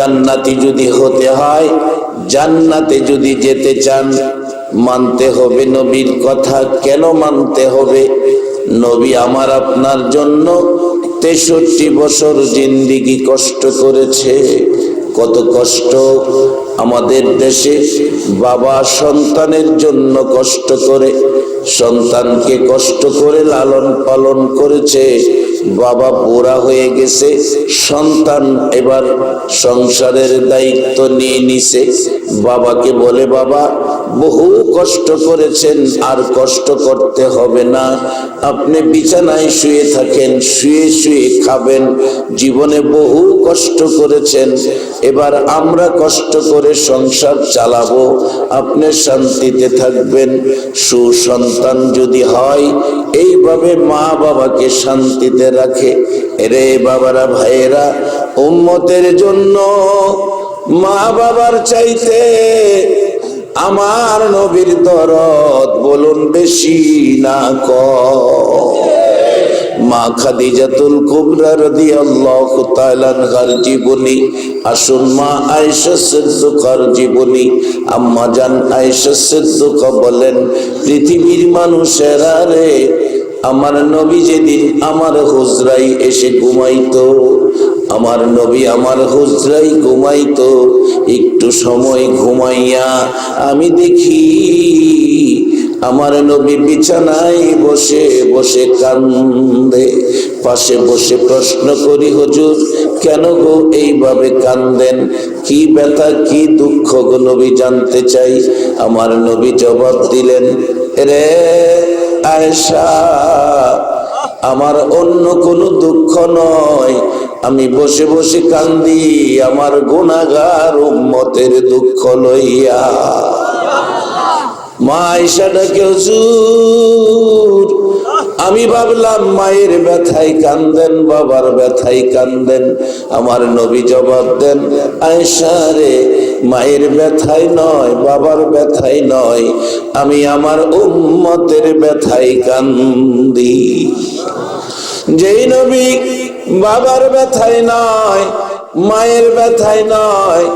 জান্নাতি যদি হতে হয়, জান্নাতে যদি যেতে চান, মানতে হবে নবীর কথা। কেন মানতে হবে? নবী আমার আপনার জন্য তেষট্টি বছর জিন্দিগি কষ্ট করেছে। কত কষ্ট আমাদের দেশে বাবা সন্তানের জন্য কষ্ট করে, সন্তানকে কষ্ট করে লালন পালন করেছে। বাবা বুড়া হয়ে গেছে, সন্তান এবার সংসারের দায়িত্ব নিয়ে নিছে। বাবাকে বলে, বাবা, বহু কষ্ট করেছেন, আর কষ্ট করতে হবে না। আপনি বিছানায় শুয়ে থাকেন, শুয়ে শুয়ে খাবেন। জীবনে বহু কষ্ট করেছেন, এবার আমরা কষ্ট করে সংসার চালাবো। আপনি শান্তিতে থাকবেন। সুসন্তান যদি হয়, এইভাবে মা বাবাকে শান্তিতে রাখে। রে বাবারা, ভাইয়েরা, উম্মতের জন্য মা বাবার চাইতে আমার নবীর দরদ বলুন বেশি না ক মা খাদিজাতুল কুবরা রাদিয়াল্লাহু তাআলা আনহার জীবনী, আসুন মা আয়েশা সিদ্দিকার জীবনী, আম্মা জান আয়েশা বলেন, পৃথিবীর মানুষেরা রে আমার নবী যেদিন আমার হুজরাই এসে ঘুমাইতো, আমার নবী আমার হুজরাই ঘুমাইতো, একটু সময় ঘুমাইয়া আমি দেখি আমার নবী বিছানায় বসে বসে কান্দে। পাশে বসে প্রশ্ন করি, হুজুর, কেন গো এইভাবে কান্দেন? কি ব্যথা, কি দুঃখ গো নবী জানতে চাই? আমার নবী জবাব দিলেন রে আয়েশা, আমার অন্য কোনো দুঃখ নয়। আমি বসে বসে কান্দি আমার গুণাগার উম্মতের দুঃখ লইয়া। মা আয়েশা ডাকে, হুজুর, আমি ভাবলাম মায়ের ব্যথায় কান্দেন, বাবার ব্যথায় কান্দেন। আমার নবী জবাব দেন, আয়েশা রে মায়ের ব্যথাই নয়, বাবার ব্যথায় নয়, আমি আমার উম্মতের ব্যথায় কান্দি। যেই নবী বাবার ব্যথায় নয়, মায়ের ব্যথায় নয়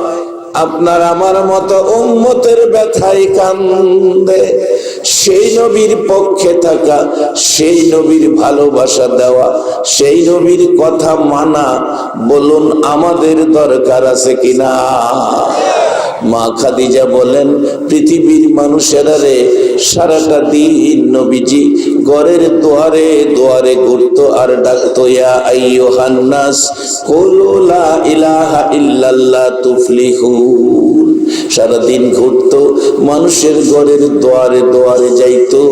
আপনার আমার মতো উম্মতের ব্যথায় কান্দে। সেই নবীর পক্ষে থাকা, সেই নবীর ভালোবাসা দেওয়া, সেই নবীর কথা মানা, বলুন আমাদের দরকার আছে কিনা? মা খাদিজা বলেন, পৃথিবীর মানুষেরা রে, সারাটা দিন নবীজি ঘরের দুয়ারে দুয়ারে ঘুরত আর ডাকতো, ইয়া আইয়ো হান্নাস লা ইলাহা ইল্লাল্লাহ তুফলিহুন। সারাদিন ঘুরতো, মানুষের ঘরের দোয়ারে দোয়ারে যাইতো।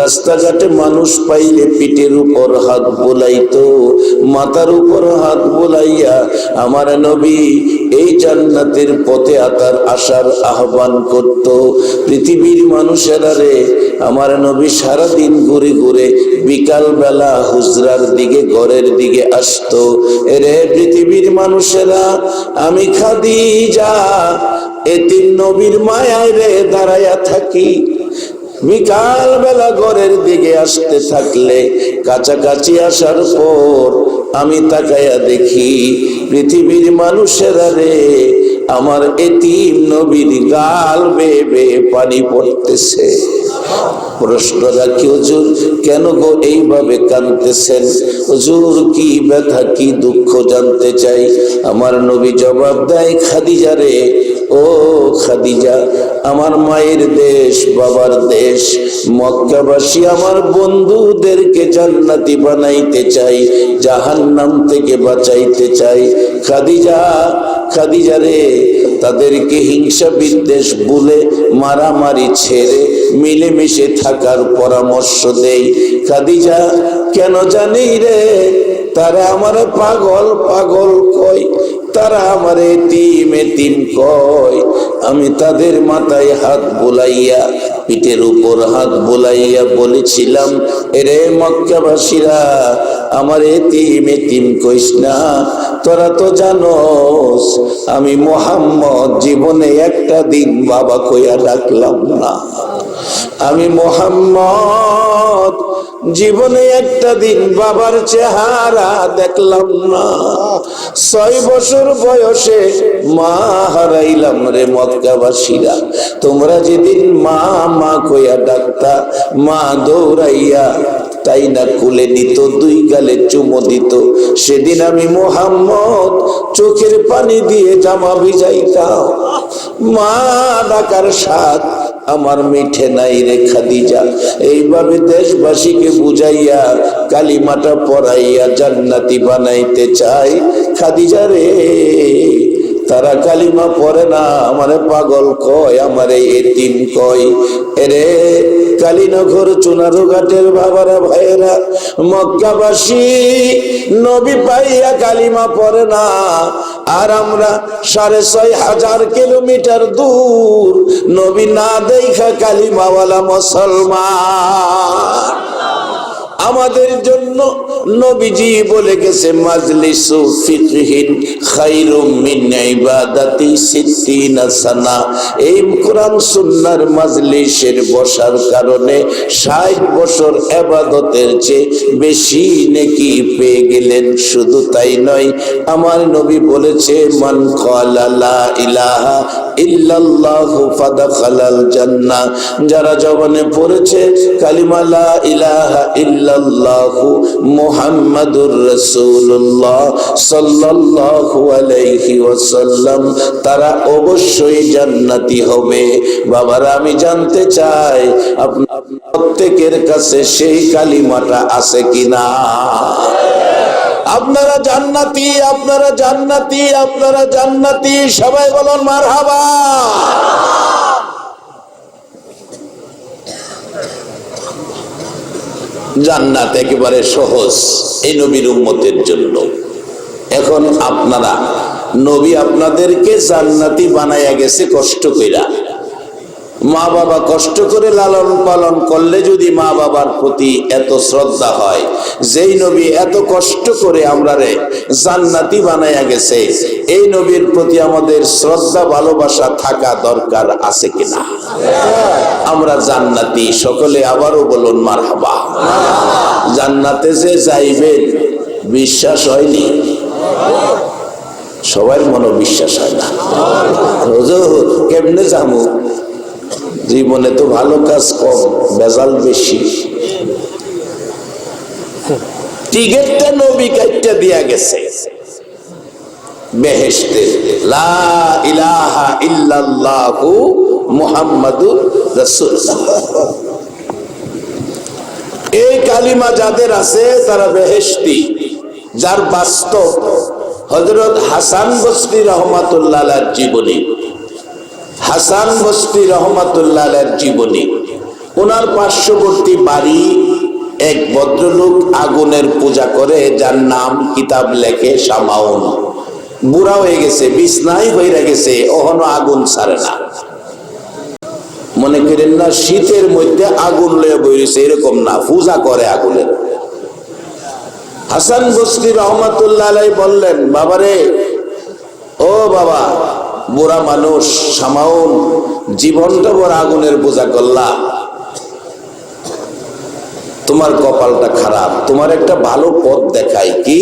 রাস্তাঘাটে মানুষ পাইলে পিঠের উপর হাত বোলাইতো। মাথার উপর হাত বোলাইয়া আমার নবী এই জান্নাতের পথে আতার আসার আহ্বান করত। পৃথিবীর মানুষেরা রে, আমার নবী সারাদিন ঘুরে ঘুরে বিকাল বেলা হুজরার দিকে, ঘরের দিকে আসতো। রে পৃথিবীর মানুষেরা, আমি খাদি যা এতিম নবীর মায়ায় রে দাঁড়াইয়া থাকি। বিকাল বেলা ঘরের দিকে আসতে থাকলে কাছাকাছি আসার পর আমি তাকাইয়া দেখি, পৃথিবীর মানুষের রে, আমার এতিম নবীর গাল বেয়ে বেয়ে পানি পড়তেছে। প্রশ্ন রাখি হুজুর, কেন গো এইভাবে কাঁদতেছেন? হুজুর, কি ব্যথা, কি দুঃখ জানতে চাই। আমার নবী জবাব দেয়, খাদিজা রে। ও খাদিজা, আমার মায়ের দেশ, বাবার দেশ। মক্কাবাসী আমার বন্ধুদেরকে জান্নাতি বানাইতে চাই থেকে বাঁচাইতে চাই। খাদিজা খাদিজা রে, তাদেরকে হিংসা বিদ্বেষ বলে মারামারি ছেড়ে মিলেমিশে থাকার পরামর্শ দেই। খাদিজা, কেন জানি রে, তারা আমার পাগল পাগল কয় তারা আমার এতিম এতিম কয় আমি তাদের মাথায় হাত বোলাইয়া, পিঠের উপর হাত বোলাইয়া বলেছিলাম, এরে মক্কাবাসীরা, আমার এতিম এতিম কইস না। তোরা তো জানোস, আমি মোহাম্মদ জীবনে একটা দিন বাবা কইয়া ডাকলাম না। আমি মোহাম্মদ, জীবনে একটা দিন বাবার চেহারা দেখলাম না। ছয় বছর বয়সে মা হারাইলাম রে মক্কাবাসীরা। তোমরা যেদিন মা মা কইয়া ডাক্তার মা দৌড়াইয়া তাই না কুলে নিত দুই গালে চুমো দিত। সেদিন আমি মোহাম্মদ চোখের পানি দিয়ে জামা ভিজাইতাম। মা ডাকার স্বাদ আমার মিঠে নাই রে খাদিজা। এইভাবে দেশবাসীকে বুঝাইয়া, কালিমাটা পড়াইয়া জান্নাতি বানাইতে চাই। খাদিজা রে। তারা কালিমা পড়ে না, আমারে পাগল কয়, আমারে এতিম কয়। এরে কালীনগর চুনারু ঘাটের বাবারা, ভাইয়েরা, মক্কাবাসী, নবী পাইয়া কালিমা পড়ে না। আর আমরা সাড়ে ছয় হাজার কিলোমিটার দূর, নবী না দেখা কালিমাওয়ালা মুসলমান। আমাদের জন্য নবীজি বলে গেছে, মাজলিসু ফিকহিন খাইরুম মিন ইবাদাতি সিদ্দিনা সানা। এই কোরআন সুন্নাহর মাজলিসের বসার কারণে 60 বছর ইবাদতের চেয়ে বেশি নেকি পেয়ে গেলেন, শুধু তাই নয়, আমার নবী বলেছে, মান ক্বালা লা ইলাহা ইল্লাল্লাহু ফাদাখালাল জান্নাহ। যারা জবানে পড়েছে, কালিমা লা ইলাহা তারা অবশ্যই জান্নাতি হবে। বাবারা, আমি জানতে চাই প্রত্যেকের কাছে সেই কালিমাটা আছে কিনা? আপনারা জান্নাতি আপনারা জান্নাতি আপনারা জান্নাতি, সবাই বলুন মার জান্নাত একেবারে সহজ এই নবীর উম্মতের জন্য। এখন আপনারা, নবী আপনাদেরকে জান্নাতি বানাইয়া গেছে কষ্ট কইরা। মা বাবা কষ্ট করে লালন পালন করলে যদি মা বাবার প্রতি এত শ্রদ্ধা হয়, যেই নবী এত কষ্ট করে আমরা রে জান্নাতি বানাইয়া গেছে, এই নবীর প্রতি আমাদের শ্রদ্ধা, ভালোবাসা থাকা দরকার আছে কিনা? আমরা জান্নাতি, সকলে আবারও বলুন মার হাবা জান্নাতে যে যাইবেন বিশ্বাস হয়নি? সবার মনোবিশ্বাস হয় না। কেমনে যাব? জীবনে তো ভালো কাজ কম, বেজাল বেশি। টিকেটটা নবী দিয়া গেছে। এই কালিমা যাদের আছে, তারা বেহেশতি, যার বাস্তব হযরত হাসান বসরি রহমাতুল্লাহ জীবনী। হাসান বস্তি রহমাতুল্লাহ জীবনী। ওনার পার্শ্ববর্তী বাড়ি এক ভদ্রলোক আগুনের পূজা করে, যার নাম কিতাব লেখে সামাউন বুড়া হয়ে গেছে, বিছনাই হয়ে গেছে ওহনো আগুন ছাড়ে না। মনে করেন না, শীতের মধ্যে আগুন লয়ে বইছে এরকম না, পূজা করে আগুনের। হাসান বস্তি রহমাতুল্লাহ বললেন, বাবারে, ও বাবা বুড়া মানুষ সামাউন জীবনটা বড় আগুনের বোঝা করলা। তোমার কপালটা খারাপ, তোমার একটা ভালো পথ দেখায় কি?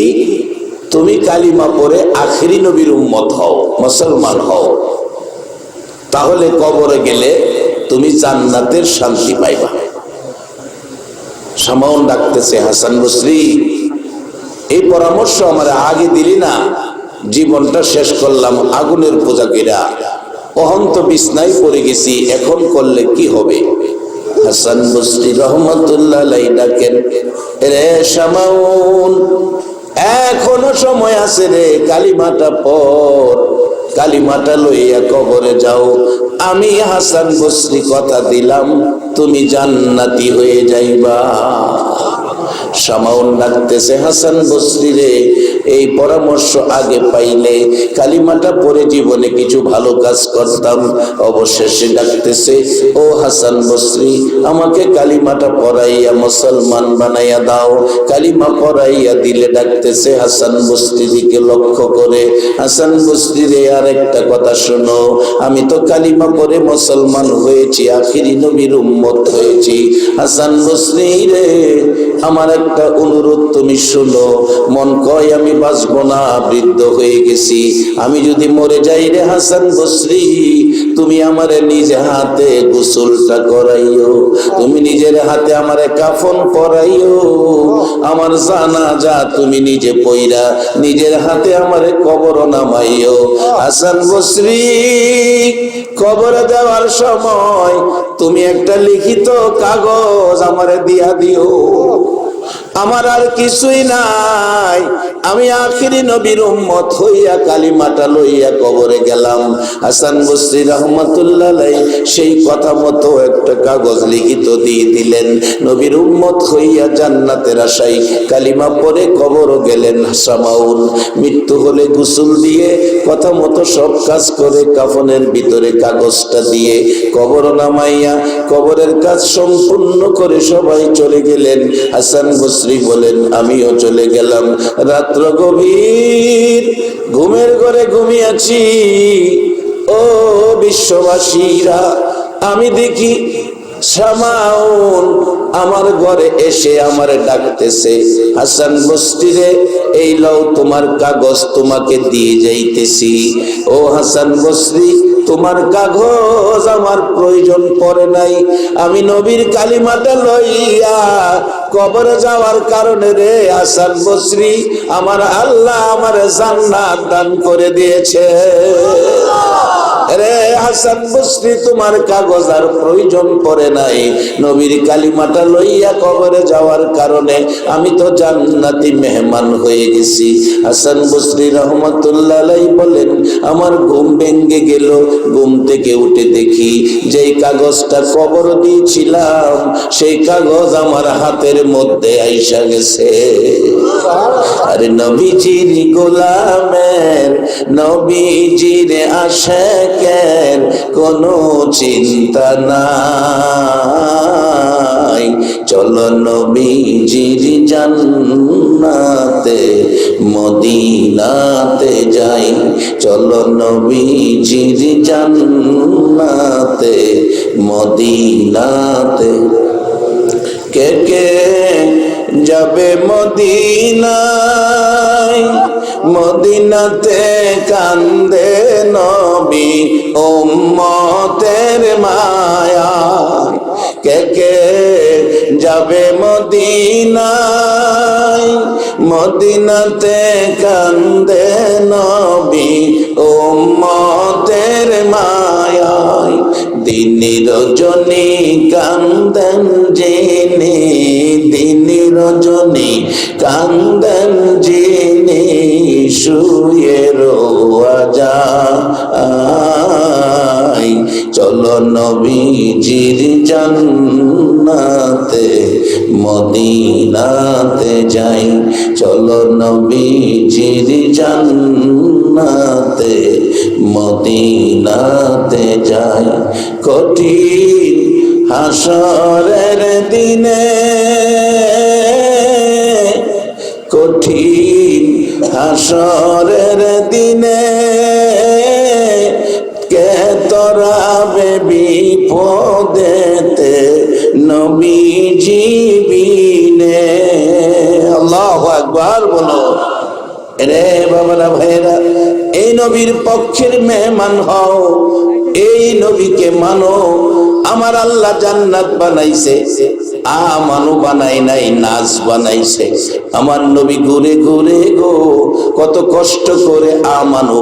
তুমি কালিমা পরে আখেরি নবীর উম্মত হও, মুসলমান হও। তাহলে কবরে গেলে তুমি জান্নাতের শান্তি পাইবা। সামাউন ডাকতেছে, হাসান বসরি, এই পরামর্শ আমার আগে দিলি না? জীবনটা শেষ করলাম, আগুনের পূজা কইরা। অহন্ত বিছনায় পড়ে গেছি, এখন করলে কি হবে? হাসান বসরি রহমতুল্লাহ ডাকেন রে সামাউন এখনও সময় আছে রে, কালিমাটা পর কালিমাটা লইয়া কবরে যাও। আমি হাসান বসরি কথা দিলাম, তুমি জান্নাতি হয়ে যাইবা। সামাউন ডাকতেছে, হাসান বসরি রে, এই পরামর্শ আগে পাইলে কালিমাটা পরে জীবনে কিছু ভালো কাজ করতাম। অবশেষে ডাকতেছে, ও হাসান বসরি, আমাকে কালিমাটা পড়াইয়া মুসলমান বানাইয়া দাও। কালিমা পড়াইয়া দিলে ডাকতেছে, হাসান বস্তিদিকে লক্ষ্য করে। হাসান বস্তিরে আর একটা কথা শোনো, আমি তো কালিমা পরে মুসলমান হয়েছি, আখিরি নবীর উম্মত হয়েছি। হাসান বসরি রে আমার একটা অনুরোধ, তুমি শুনো। মন কয়, আমি বাঁচবো না, বৃদ্ধ হয়ে গেছি। আমি যদি মরে যাই রে হাসান বসরি, তুমি আমার নিজে হাতে গোসলটা করাইও। তুমি নিজের হাতে আমারে কাফন পরাইও। আমার জানা যা তুমি নিজে পইরা নিজের হাতে আমারে কবর নামাইও। হাসান বসরি, কবর দেওয়ার সময় তুমি একটা লিখিত কাগজ আমারে দিয়া দিও। আমার আর কিছুই নাই। আমি আখিরি নবীর উম্মত হইয়া কালিমাটা লইয়া কবরে গেলাম। হাসান বসরি রহমতুল্লাহ সেই কথা মতো একটা কাগজ লিখিত দিয়ে দিলেন। নবীর উম্মত হইয়া জান্নাতের আশাই কালিমা পরে কবরও গেলেন সামাউন মৃত্যু হলে গোসল দিয়ে কথা মতো সব কাজ করে কাফনের ভিতরে কাগজটা দিয়ে কবর নামাইয়া কবরের কাজ সম্পূর্ণ করে সবাই চলে গেলেন। হাসান বসরি বলেন, আমিও চলে গেলাম। রাত্র গভীর, ঘুমের ঘরে ঘুমিয়েছি। ও বিশ্ববাসীরা, আমি দেখি সামাউন আমার ঘরে এসে আমার ডাকতেছে, হাসান বস্তিরে, এই লও তোমার কাগজ তোমাকে দিয়ে যাইতেছি। ও হাসান বসরি তোমার কাগজ আমার প্রয়োজন পড়ে নাই। আমি নবীর কালিমাটা লইয়া কবরে যাওয়ার কারণে রে আসার বসরি আমার আল্লাহ আমার জান্নাত দান করে দিয়েছে। রে হাসান বসরি তোমার কাগজ আর প্রয়োজন পড়ে নাই। নবীর কালিমাটা লইয়া কবরে যাওয়ার কারণে আমি তো জান্নাতি মেহমান হয়ে গেছি। হাসান বসরি রহমতুল্লাহ বলেন, আমার ঘুম ভেঙ্গে গেল, ঘুম থেকে উঠে দেখি যেই কাগজটা কবর দিয়েছিলাম, সেই কাগজ আমার হাতের মধ্যে আইসা গেছে। আরে নবীজির গোলামের, নবীজির আশেকের কোনো চিন্তা নাই। চলো নবীজির জান্নাতে, মদিনাতে যাই। চলো নবীজির জান্নাতে, মদিনাতে। কে কে যাবে মদিনায়? মদিনাতে কান্দে নবী উম্মতের মায়া। কে কে যাবে মদিনায়? মদিনাতে কান্দে নবী উম্মতের মায়ায় দিনী রজনী কান্দন জেনে দিনী রজনী কান্দন জেনে শুয়ে রোয়া যায় চলো নবীজির জান্নাতে, মদিনাতে যাই। চলো নবীজির জান্নাতে, মদিনাতে যাই। কঠিন হাসরের দিনে হাসরের দিনে কে তরাবে বিপদেতে? নবী জীবিনে আল্লাহ আকবার বলো। রে বাবারা ভাইরা এই নবীর পক্ষের মেহমান হও, এই নবীকে মানো। আমার আল্লাহ জান্নাত বানাইছে। আমানু বানাই নাই, নাচ বানাইছে। আমার নবী ঘুরে ঘুরে গো, কত কষ্ট করে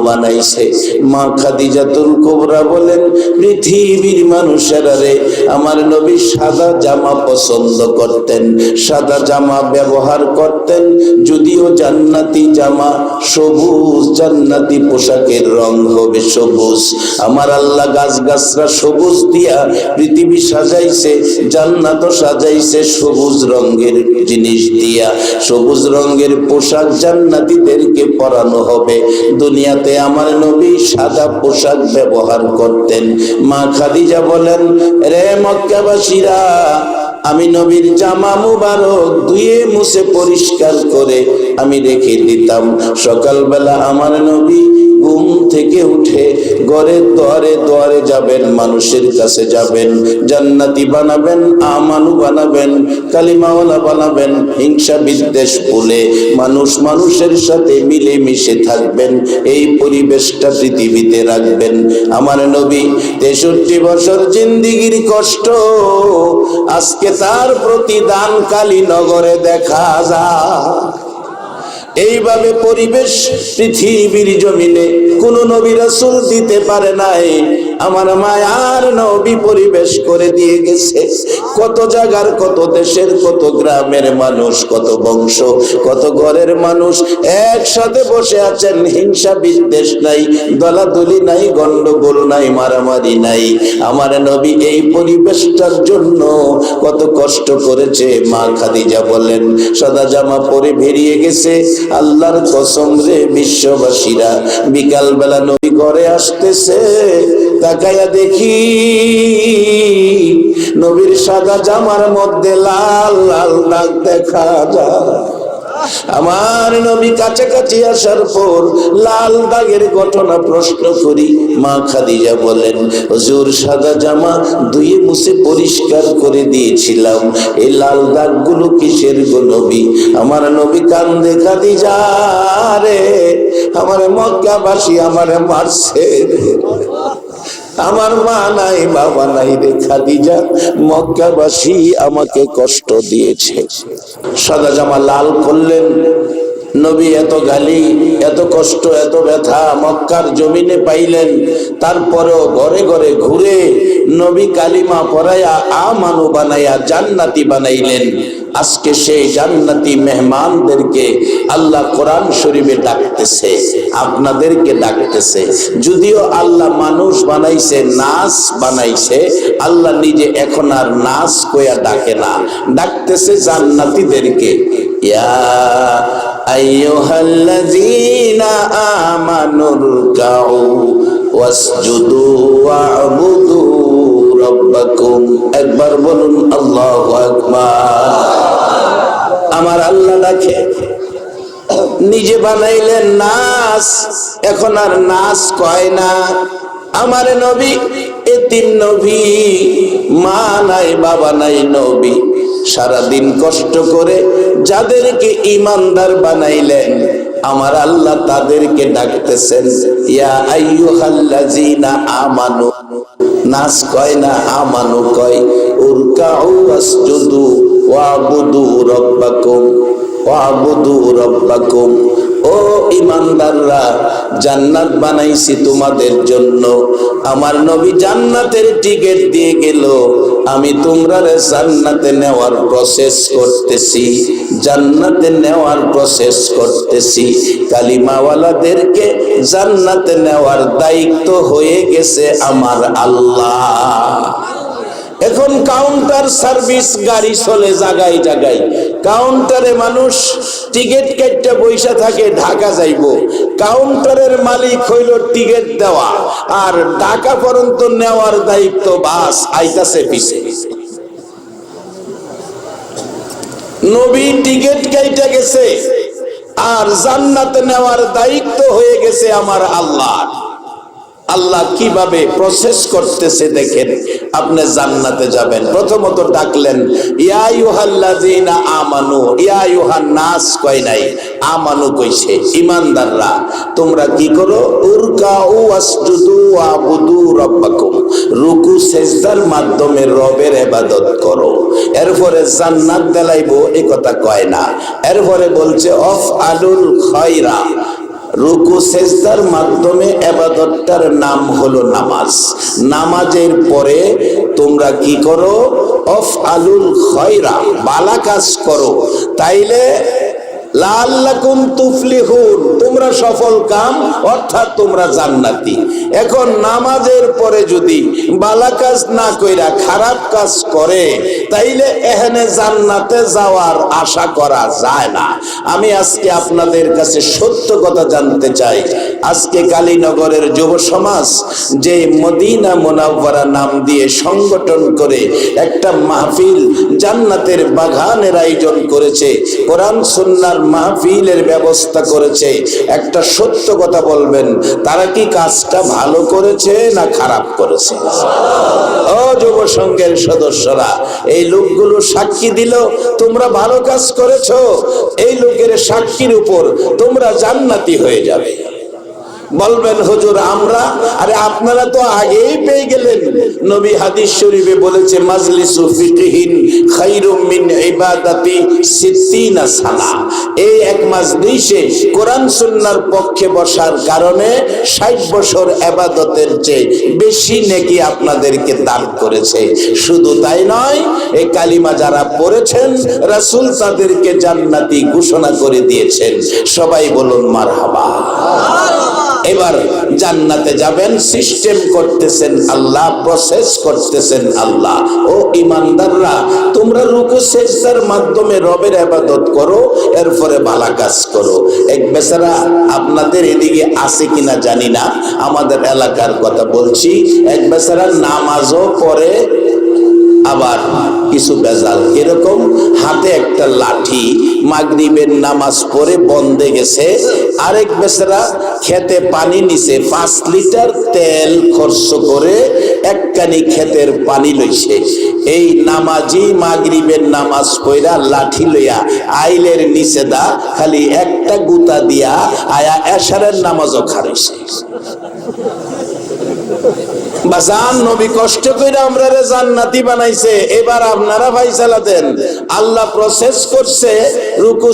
বানাইছে। মা খাদিজাতুল কুবরা বলেন, পৃথিবীর মানুষেরা রে, আমার নবী সাদা জামা পছন্দ করতেন। সাদা জামা ব্যবহার করতেন, যদিও জান্নাতি জামা সবুজ, জান্নাতি পোশাকের রং হবে সবুজ। আমার আল্লাহ গাছ গাছরা সবুজ দিয়া পৃথিবী সাজাইছে জান্নাত সাজাইছে সবুজ রঙের জিনিস দিয়া। সবুজ রঙের পোশাক জান্নাতীদেরকে পরানো হবে। দুনিয়াতে আমার নবী সাদা পোশাক ব্যবহার করতেন। মা খাদিজা বলেন, রে মক্কাবাসীরা, আমি নবীর জামা মুবারক ধুয়ে মুছে পরিষ্কার করে আমি রেখে দিতাম। সকালবেলা আমার নবী ঘুম থেকে উঠে ঘরে দোয়ারে দোয়ারে যাবেন, মানুষের কাছে যাবেন, জান্নাতি বানাবেন, আমানু বানাবেন, কালিমাওয়ালা বানাবেন, হিংসা বিদ্বেষ ভুলে মানুষ মানুষের সাথে মিলে মিশে থাকবেন, এই পরিবেশটা পৃথিবীতে রাখবেন। আমার নবী তেষট্টি বছর জিন্দিগির কষ্ট, আজকে তার প্রতিদান কালীনগরে দেখা যায় এইভাবে পরিবেশ পৃথিবীর জমিনে কোন নবী রাসুল দিতে পারে নাই। আমার মায়ার নবী পরিবেশ করে দিয়ে গেছে। কত জায়গার, কত দেশের, কত গ্রামের মানুষ, কত বংশ, কত ঘরের মানুষ একসাথে বসে আছেন। হিংসা বিদ্বেষ নাই, দলাদলি নাই, গন্ডগোল নাই, মারামারি নাই। আমার নবী এই পরিবেশটার জন্য কত কষ্ট করেছে, মা খাদিজা বলেন। সাদা জামা পরে বেরিয়ে গেছে। আল্লাহর কসম রে বিশ্ববাসীরা বিকাল বেলা নবী ঘরে আসতেছে। তাকাইয়া দেখি নবীর সাদা জামার মধ্যে লাল লাল দাগ দেখা যায়। আমার নবী কাছাকাছি আসার পর লাল দাগের ঘটনা প্রশ্ন করি। মা খাদিজা বলেন, হুজুর, সাদা জামা ধুয়ে মুছে পরিষ্কার করে দিয়েছিলাম। এই লাল দাগগুলো কিসের গো নবী? আমার নবী কান্দে, খাদিজা রে, আমার মক্কাবাসী আমারে মারছে। আমার মা নাই, বাবা নাই রে খাদিজা। মক্কাবাসী আমাকে কষ্ট দিয়েছে। সাদা জামা লাল করলেন। নবী এত গালি, এত কষ্ট, এত ব্যথা মক্কার জমিনে পাইলেন। তারপরেও ঘরে ঘরে ঘুরে নবী কালিমা পড়াইয়া আমানু বানাইয়া জান্নাতি বানাইলেন। আজকে সেই জান্নাতি মেহমানদেরকে আল্লাহ কোরআন শরীফে ডাকতেছে, আপনাদেরকে ডাকতেছে। যদিও আল্লাহ মানুষ বানাইছে নাচ বানাইছে, আল্লাহ নিজে এখন আর নাচ কইয়া ডাকে না। ডাকতেছে জান্নাতিদেরকে, ইয়া আইয়ুহাল্লাযীনা আমানুর কাউ ওয়াসজুদু ওয়া'বুদু রাব্বাকুম, একবার বলুন আল্লাহু আকবার। আমার আল্লাহ ডাকে, নিজে বানাইলেন নাচ এখন আর নাচ কয় না। আমার নবী, এতিম নবী, মা নাই, বাবা নাই, নবী। সারাদিন কষ্ট করে যাদেরকে ইমানদার বানাইলেন আমার আল্লাহ তাদেরকে ডাকতেছেন, ইয়া আমানু নাচ কয় না, আমানু কয়, উরকাউ ওয়াসজুদু ওয়াবুদু রাব্বাকুম। ওয়াবুদু রাব্বাকুম। ও ইমানদাররা জান্নাত বানাইছি তোমাদের জন্য। আমার নবী জান্নাতের টিকিট দিয়ে গেল। আমি তোমরা জান্নাতে নেওয়ার প্রসেস করতেছি। জান্নাতে নেওয়ার প্রসেস করতেছি। কালিমাওয়ালাদেরকে জান্নাতে নেওয়ার দায়িত্ব হয়ে গেছে আমার আল্লাহ। এখন কাউন্টার সার্ভিস গাড়ি চলে জায়গায় জায়গায় কাউন্টারে মানুষ টিকিট কেটে বৈশা থাকে, ঢাকা যাইব। কাউন্টারের মালিক হইল টিকিট দেওয়া। আর ঢাকা পর্যন্ত নেওয়ার দায়িত্ব বাস আইতাছে পিছে। নবী টিকিট কেটে গেছে। আর জান্নাতে নেওয়ার দায়িত্ব হয়ে গেছে আমার আল্লাহ। আল্লাহ কীভাবে প্রসেস করতেছে দেখেন, আপনি জান্নাতে যাবেন। প্রথমত ডাকলেন, ইয়া ইউহাল্লাযিনা আমানু, ইয়া ইউহান নাস কয় নাই, আমানু কইছে, ইমানদাররা, তোমরা কি করো? উরকাউ ওয়াবুদু রাব্বাকুম, রুকু, সেজদার মাধ্যমে রবের ইবাদত করো। এরপরে জান্নাত দেলাইবো এই কথা কয় না। এরপরে বলছে অফ আলুল খয়রা, রুকু, সেজদার মাধ্যমে এবাদতটার নাম হলো নামাজ। নামাজের পরে তোমরা কি করো? অফ আলুল খয়রা, বালা কাজ করো। তাইলে লাল্লাকুম তুফলিহুন। তোমরা সফল কাম, অর্থাৎ তোমরা জান্নাতি। এখন নামাজের পরে যদি বালা কাজ না কইরা খারাপ কাজ করে, তাইলে এখানে জান্নাতে যাওয়ার আশা করা যায় না। আমি আজকে আপনাদের কাছে সত্য কথা জানতে চাই। আজকে কালীনগরের যুব সমাজ যে মদিনা মোনাব্বরা নাম দিয়ে সংগঠন করে একটা মাহফিল জান্নাতের বাগানের আয়োজন করেছে, কোরআন সুন্নার মাহফিলের ব্যবস্থা করেছে একটা সত্য কথা বলবেন, তারা কি কাজটা ভালো করেছে না খারাপ করেছে? ও যুব সংঘের সদস্যরা, এই লোকগুলো সাক্ষী দিল, তোমরা ভালো কাজ করেছ, এই লোকের সাক্ষীর উপর তোমরা জান্নাতি হয়ে যাবে। বলবেন, হুজুর, আমরা আরে আপনারা তো আগেই পেয়ে গেলেন। নবী হাদিস শরীফে বলেছে, মাজলিসু ফিকহিন খাইরুম মিন ইবাদাতি সিদ্দিনা সানা। এই এক মাজলিসে কোরআন সুন্নাহর পক্ষে বসার কারণে 60 বছর ইবাদতের চেয়ে বেশি নেকি আপনাদেরকে দান করেছে। শুধু তাই নয় এই কালিমা যারা পড়েছেন, রাসূল তাদেরকে জান্নাতি ঘোষণা করে দিয়েছেন। সবাই বলুন, মারহাবা। এবার জান্নাতে যাবেন সিস্টেম করতেছেন আল্লাহ প্রসেস করতেছেন আল্লাহ। ও ইমানদাররা, তোমরা রুকু, সেজদার মাধ্যমে রবের ইবাদত করো, এরপরে ভালো কাজ করো। এক বেচারা, আপনাদের এদিকে আছে কিনা জানি না, আমাদের এলাকার কথা বলছি। এক বেচারা নামাজও পড়ে, আবার কিছু বেজাল। এরকম হাতে একটা লাঠি মাগরিবের নামাজ পড়ে বন্ধে গেছে। আরেক বেচারা খেতে পানি নিছে, পাঁচ লিটার তেল খরচ করে একখানি ক্ষেতের পানি লইছে। এই নামাজি মাগরিবের নামাজ পড়া লাঠি লইয়া আইলের নিচে দা খালি একটা গুতা দিয়া আয়া এশারের নামাজও খারাইছে। বাজান করে আমরা বানাইছে। এবার আপনারা দেন। আল্লাহ প্রসেস করছে, রুকু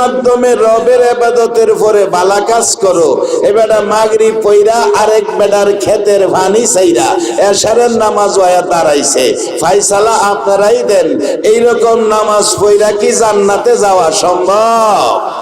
মাধ্যমে রবের মাগরি পইরা আরেক বেডার ক্ষেতের ভানি নামাজ দাঁড়াইছে। আপনারাই দেন। এইরকম নামাজ পইরা কি জান্নাতে যাওয়া সম্ভব?